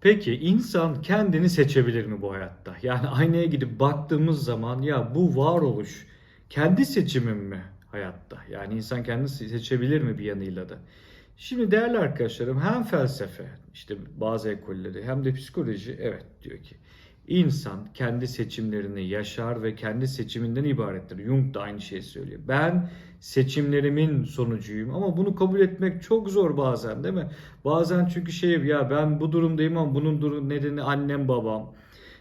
Peki insan kendini seçebilir mi bu hayatta? Yani aynaya gidip baktığımız zaman ya bu varoluş kendi seçimim mi hayatta? Yani insan kendini seçebilir mi bir yanıyla da? Şimdi değerli arkadaşlarım hem felsefe işte bazı ekolleri hem de psikoloji evet diyor ki insan kendi seçimlerini yaşar ve kendi seçiminden ibarettir. Jung da aynı şeyi söylüyor. Ben seçimlerimin sonucuyum ama bunu kabul etmek çok zor bazen değil mi? Bazen çünkü şey ya ben bu durumdayım ama bunun durum nedeni annem babam.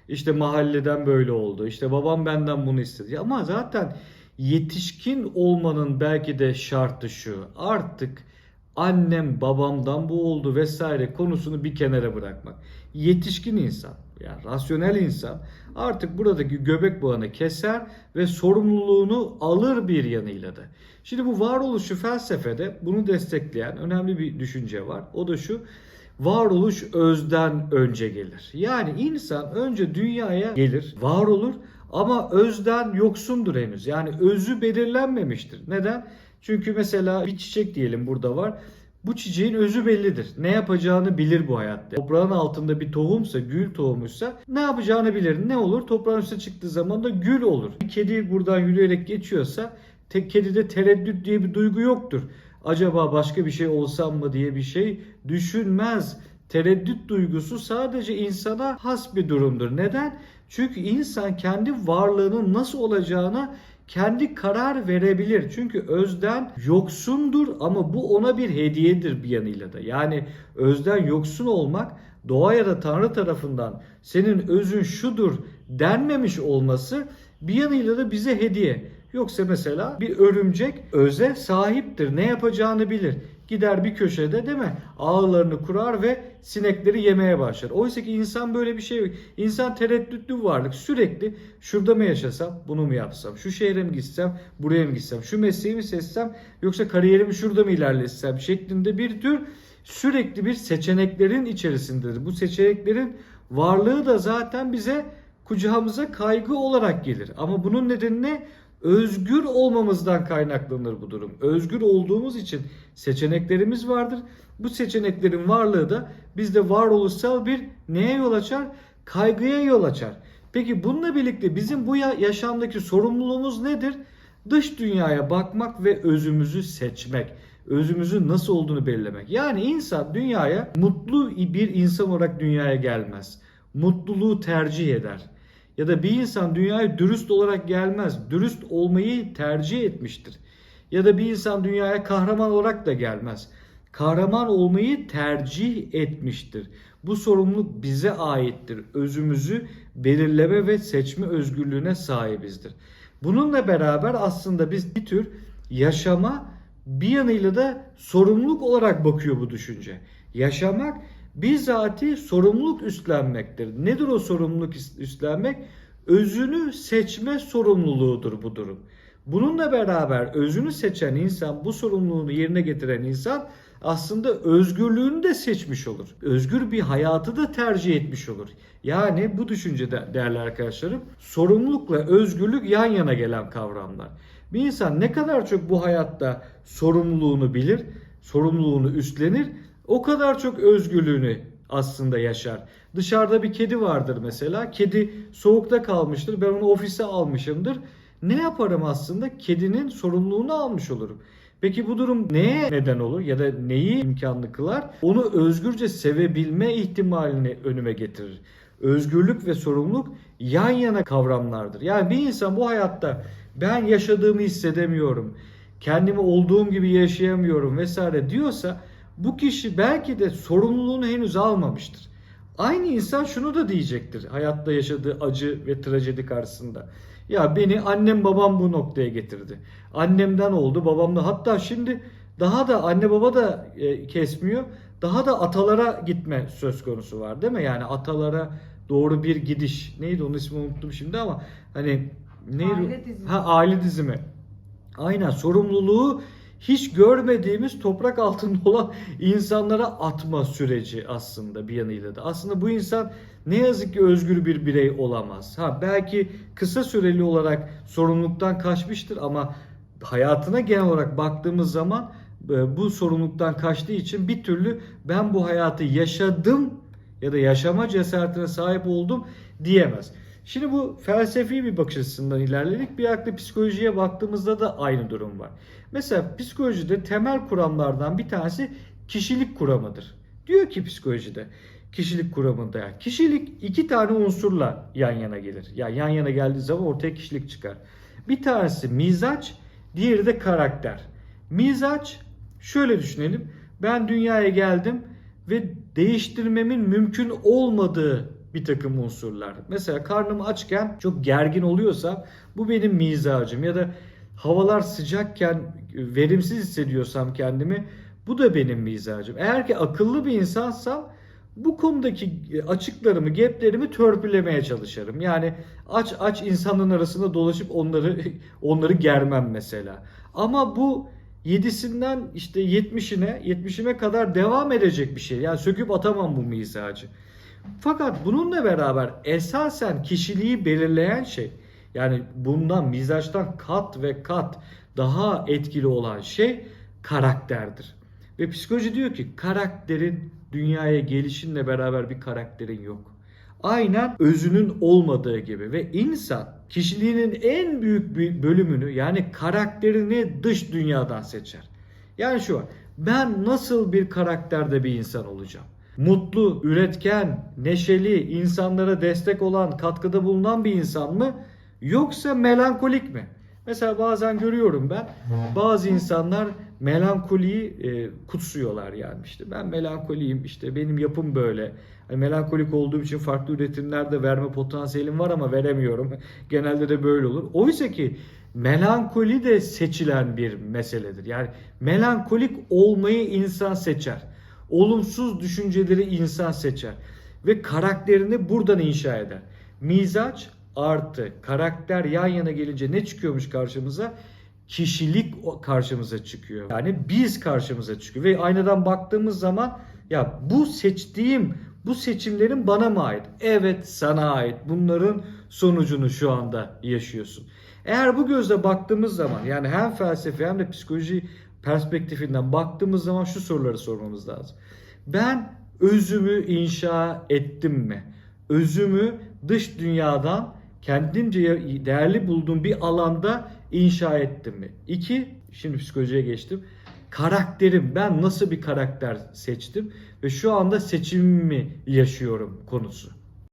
İşte mahalleden böyle oldu. İşte babam benden bunu istedi. Ama zaten yetişkin olmanın belki de şartı şu. Artık annem babamdan bu oldu vesaire konusunu bir kenara bırakmak. Yetişkin insan yani rasyonel insan artık buradaki göbek bağını keser ve sorumluluğunu alır bir yanıyla da. Şimdi bu varoluşu felsefede bunu destekleyen önemli bir düşünce var. O da şu varoluş özden önce gelir. Yani insan önce dünyaya gelir, var olur ama özden yoksundur henüz. Yani özü belirlenmemiştir. Neden? Çünkü mesela bir çiçek diyelim burada var. Bu çiçeğin özü bellidir. Ne yapacağını bilir bu hayatta. Toprağın altında bir tohumsa, gül tohumuysa ne yapacağını bilir. Ne olur? Toprağın üstüne çıktığı zaman da gül olur. Bir kedi buradan yürüyerek geçiyorsa tek kedide tereddüt diye bir duygu yoktur. Acaba başka bir şey olsam mı diye bir şey düşünmez. Tereddüt duygusu sadece insana has bir durumdur. Neden? Çünkü insan kendi varlığının nasıl olacağına kendi karar verebilir. Çünkü özden yoksundur ama bu ona bir hediyedir bir yanıyla da. Yani özden yoksun olmak doğa ya da Tanrı tarafından senin özün şudur denmemiş olması bir yanıyla da bize hediye. Yoksa mesela bir örümcek öze sahiptir. Ne yapacağını bilir. Gider bir köşede değil mi? Ağlarını kurar ve sinekleri yemeye başlar. Oysa ki insan böyle bir şey yok. İnsan tereddütlü varlık. Sürekli şurada mı yaşasam, bunu mu yapsam? Şu şehre mi gitsem, buraya mı gitsem? Şu mesleği mi seçsem yoksa kariyerimi şurada mı ilerletsem? Şeklinde bir tür sürekli bir seçeneklerin içerisindedir. Bu seçeneklerin varlığı da zaten bize kucağımıza kaygı olarak gelir. Ama bunun nedeni ne? Özgür olmamızdan kaynaklanır bu durum. Özgür olduğumuz için seçeneklerimiz vardır. Bu seçeneklerin varlığı da bizde varoluşsal bir neye yol açar? Kaygıya yol açar. Peki bununla birlikte bizim bu yaşamdaki sorumluluğumuz nedir? Dış dünyaya bakmak ve özümüzü seçmek. Özümüzün nasıl olduğunu belirlemek. Yani insan dünyaya mutlu bir insan olarak dünyaya gelmez. Mutluluğu tercih eder. Ya da bir insan dünyaya dürüst olarak gelmez. Dürüst olmayı tercih etmiştir. Ya da bir insan dünyaya kahraman olarak da gelmez. Kahraman olmayı tercih etmiştir. Bu sorumluluk bize aittir. Özümüzü belirleme ve seçme özgürlüğüne sahibizdir. Bununla beraber aslında biz bir tür yaşama bir yanıyla da sorumluluk olarak bakıyor bu düşünce. Yaşamak bizatihi sorumluluk üstlenmektir. Nedir o sorumluluk üstlenmek? Özünü seçme sorumluluğudur bu durum. Bununla beraber özünü seçen insan, bu sorumluluğunu yerine getiren insan aslında özgürlüğünü de seçmiş olur. Özgür bir hayatı da tercih etmiş olur. Yani bu düşüncede değerli arkadaşlarım sorumlulukla özgürlük yan yana gelen kavramlar. Bir insan ne kadar çok bu hayatta sorumluluğunu bilir, sorumluluğunu üstlenir, o kadar çok özgürlüğünü aslında yaşar. Dışarıda bir kedi vardır mesela. Kedi soğukta kalmıştır. Ben onu ofise almışımdır. Ne yaparım aslında? Kedinin sorumluluğunu almış olurum. Peki bu durum neye neden olur ya da neyi imkanlı kılar? Onu özgürce sevebilme ihtimalini önüme getirir. Özgürlük ve sorumluluk yan yana kavramlardır. Yani bir insan bu hayatta ben yaşadığımı hissedemiyorum, kendimi olduğum gibi yaşayamıyorum vesaire diyorsa bu kişi belki de sorumluluğunu henüz almamıştır. Aynı insan şunu da diyecektir hayatta yaşadığı acı ve trajedi karşısında. Ya beni annem babam bu noktaya getirdi. Annemden oldu babamda hatta şimdi daha da anne baba da e, kesmiyor. Daha da atalara gitme söz konusu var değil mi? Yani atalara doğru bir gidiş. Neydi onun ismini unuttum şimdi ama hani neydi? Aile dizimi. Ha aile dizimi. Aynen sorumluluğu hiç görmediğimiz toprak altında olan insanlara atma süreci aslında bir yanıyla da. Aslında bu insan ne yazık ki özgür bir birey olamaz. Ha belki kısa süreli olarak sorumluluktan kaçmıştır ama hayatına genel olarak baktığımız zaman e, bu sorumluluktan kaçtığı için bir türlü ben bu hayatı yaşadım ya da yaşama cesaretine sahip oldum diyemez. Şimdi bu felsefi bir bakış açısından ilerledik. Bir aklı psikolojiye baktığımızda da aynı durum var. Mesela psikolojide temel kuramlardan bir tanesi kişilik kuramıdır. Diyor ki psikolojide kişilik kuramında yani kişilik iki tane unsurla yan yana gelir. Yani yan yana geldiği zaman ortaya kişilik çıkar. Bir tanesi mizaç, diğeri de karakter. Mizaç şöyle düşünelim. Ben dünyaya geldim ve değiştirmemin mümkün olmadığı bir takım unsurlar. Mesela karnım açken çok gergin oluyorsa bu benim mizacım ya da havalar sıcakken verimsiz hissediyorsam kendimi bu da benim mizacım. Eğer ki akıllı bir insansam bu konudaki açıklarımı, gaplerimi törpülemeye çalışırım. Yani aç aç insanların arasında dolaşıp onları onları germem mesela. Ama bu 7'sinden işte 70'ine, 70'ime kadar devam edecek bir şey. Yani söküp atamam bu mizacı. Fakat bununla beraber esasen kişiliği belirleyen şey yani bundan mizaçtan kat ve kat daha etkili olan şey karakterdir. Ve psikoloji diyor ki karakterin dünyaya gelişinle beraber bir karakterin yok. Aynen özünün olmadığı gibi ve insan kişiliğinin en büyük bir bölümünü yani karakterini dış dünyadan seçer. Yani şu var. Ben nasıl bir karakterde bir insan olacağım? Mutlu, üretken, neşeli, insanlara destek olan, katkıda bulunan bir insan mı? Yoksa melankolik mi? Mesela bazen görüyorum ben bazı insanlar melankoliyi e, kutsuyorlar yani işte ben melankoliyim işte benim yapım böyle. Hani melankolik olduğum için farklı üretimlerde verme potansiyelim var ama veremiyorum. Genelde de böyle olur. Oysa ki melankoli de seçilen bir meseledir. Yani melankolik olmayı insan seçer. Olumsuz düşünceleri insan seçer ve karakterini buradan inşa eder. Mizaç artı karakter yan yana gelince ne çıkıyormuş karşımıza? Kişilik karşımıza çıkıyor. Yani biz karşımıza çıkıyor ve aynadan baktığımız zaman ya bu seçtiğim bu seçimlerin bana mı ait? Evet sana ait. Bunların sonucunu şu anda yaşıyorsun. Eğer bu gözle baktığımız zaman yani hem felsefe hem de psikoloji perspektifinden baktığımız zaman şu soruları sormamız lazım. Ben özümü inşa ettim mi? Özümü dış dünyadan kendimce değerli bulduğum bir alanda inşa ettim mi? İki, şimdi psikolojiye geçtim. Karakterim, ben nasıl bir karakter seçtim ve şu anda seçimimi yaşıyorum konusu.